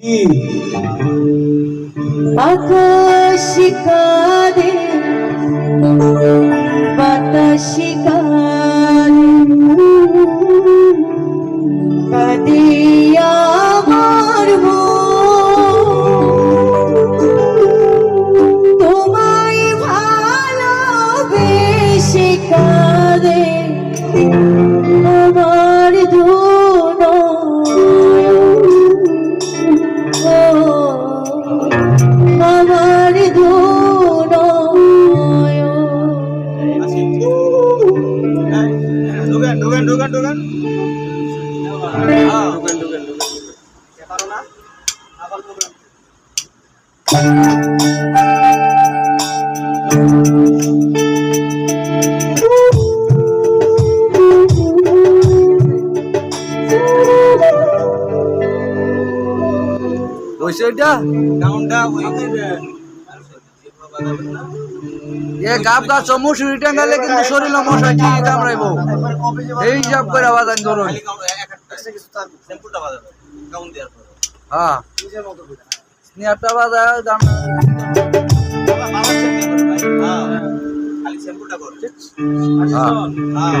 কি ঢুকেন ঢুকেন ঢুকেন। ঢুকেন ঢুকেন ঢুকেন ঢুকেন পারো না? আবার প্রোগ্রাম হয়েছে এটা ডাউনটা ওই এ গাব গাছ মশুরি টাঙ্গালে কিন্তু শরীর মশা কি কামড়াইবো? এই হিসাব করে বাজান ধরুন। হ্যাঁ। স্নেহারটা বাজা দাম হ্যাঁ।